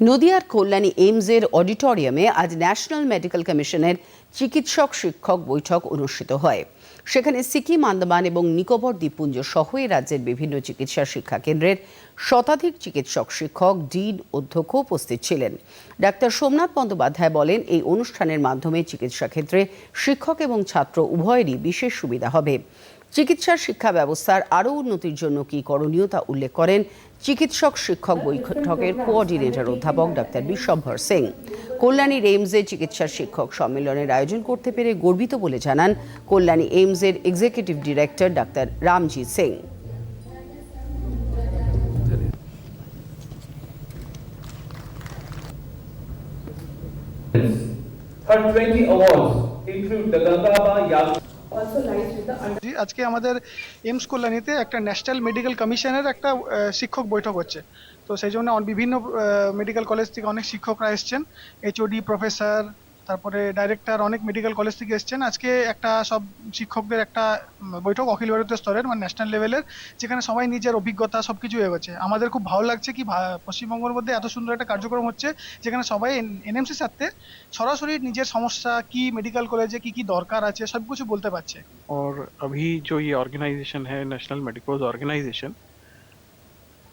নদিয়ার কল্যাণী এইমসের অডিটোরিয়ামে আজ ন্যাশনাল মেডিকেল কমিশনের চিকিৎসক শিক্ষক বৈঠক অনুষ্ঠিত হয়। সেখানে সিকিম আন্দামান এবং নিকোবর দ্বীপপুঞ্জ সহ রাজ্যের বিভিন্ন চিকিৎসা শিক্ষা কেন্দ্রের শতাধিক চিকিৎসক শিক্ষক, ডিন, অধ্যক্ষ উপস্থিত ছিলেন। ডাক্তার সোমনাথ বন্দ্যোপাধ্যায় বলেন, এই অনুষ্ঠানের মাধ্যমে চিকিৎসা ক্ষেত্রে শিক্ষক এবং ছাত্র উভয়েরই বিশেষ সুবিধা হবে। চিকিৎসা শিক্ষা ব্যবস্থার আরও উন্নতির জন্য কী করণীয় তা উল্লেখ করেন চিকিৎসক, শিক্ষক, বৈঠকের কোঅর্ডিনেটর অধ্যাপক ডাক্তার বিশ্বম্ভর সিং। কল্যাণীর এইমসে চিকিৎসা শিক্ষক সম্মেলনের আয়োজন করতে পেরে গর্বিত বলে জানান Kalyani এইমসের executive director doctor Ramji Singh. Her 20 awards include the Gangaba Yag আজকে আমাদের এমস কল্যাণীতে একটা ন্যাশনাল মেডিকেল কমিশনের একটা শিক্ষক বৈঠক হচ্ছে। তো সেই জন্য বিভিন্ন মেডিকেল কলেজ থেকে অনেক শিক্ষকরা এসছেন। এইচওডি প্রফেসর তারপরে ডাইরেক্টর অনেক মেডিকেল কলেজ থেকে এসছেন আজকে একটা সব শিক্ষকদের একটা উম, বৈঠক অখিল ভারতীয় স্তরের মানে ন্যাশনাল লেভেলের যেখানে সবাই নিজের অভিজ্ঞতা সব কিছু এগোচ্ছে আমাদের খুব ভালো লাগছে কি ভা- পশ্চিমবঙ্গের মধ্যে এত সুন্দর একটা কার্যক্রম হচ্ছে যেখানে সবাই এনএমসির সাথে সরাসরি নিজের সমস্যা কি মেডিকেল কলেজে কি কি দরকার আছে সব কিছু বলতে পারছে और अभी जो ये ऑर्गेनाइजेशन है नेशनल मेडिकोज ऑर्गेनाइजेशन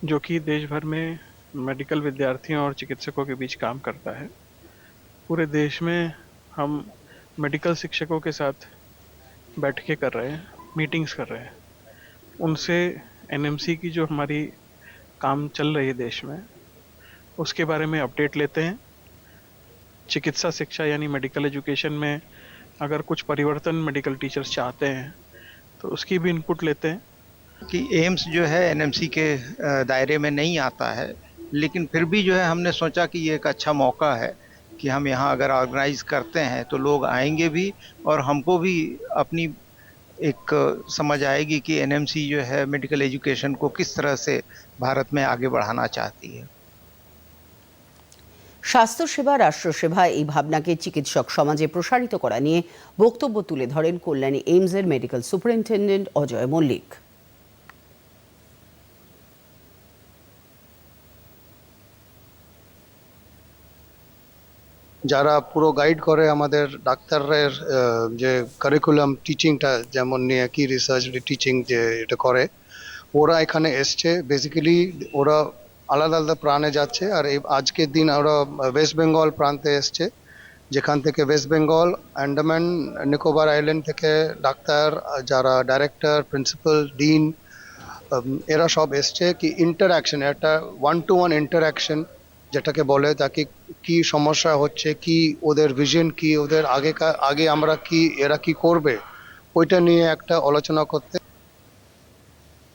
जो कि देश भर में मेडिकल विद्यार्थियों और चिकित्सकों के बीच काम करता है पूरे देश में हम मेडिकल शिक्षकों के साथ बैठ के कर रहे हैं मीटिंग्स कर रहे हैं। उनसे एनएमसी की जो हमारी काम चल रही है देश में, उसके बारे में अपडेट लेते हैं। चिकित्सा शिक्षा यानी मेडिकल एजुकेशन में अगर कुछ परिवर्तन मेडिकल टीचर्स चाहते हैं तो उसकी भी इनपुट लेते हैं। कि एम्स जो है एनएमसी के दायरे में नहीं आता है, लेकिन फिर भी जो है हमने सोचा कि ये एक अच्छा मौका है। कि हम यहाँ अगर ऑर्गेनाइज करते हैं तो लोग आएंगे भी और हमको भी अपनी एक अ, समझ आएगी कि एनएमसी जो है मेडिकल एजुकेशन को किस तरह से भारत में आगे बढ़ाना चाहती है স্বাস্থ্যসেবা রাষ্ট্রসেবা এই ভাবনাকে চিকিৎসক সমাজে প্রসারিত করা নিয়ে বক্তব্য তুলে ধরেন কল্যাণী এইমসের মেডিকেল সুপারিনটেন্ডেন্ট অজয় মল্লিক যারা পুরো গাইড করে আমাদের ডাক্তারের যে কারিকুলাম টিচিংটা যেমন নিয়ে কি রিসার্চ টিচিং যে এটা করে, ওরা এখানে এসছে। বেসিক্যালি ওরা আলাদা আলাদা প্রাণে যাচ্ছে। আর এই আজকের দিন ওরা ওয়েস্ট বেঙ্গল প্রান্তে এসছে। যেখান থেকে West Bengal Andaman Nicobar island থেকে ডাক্তার, যারা ডাইরেক্টর প্রিন্সিপাল ডিন এরা সব এসছে। কি ইন্টারাকশন একটা ওয়ান টু ওয়ান ইন্টারাকশন যেটাকে বলে তাকে কি সমস্যা হচ্ছে, কি ওদের ভিশন কি, ওদের আগে আগে আমরা কি, এরা কি করবে, ওইটা নিয়ে একটা আলোচনা করতে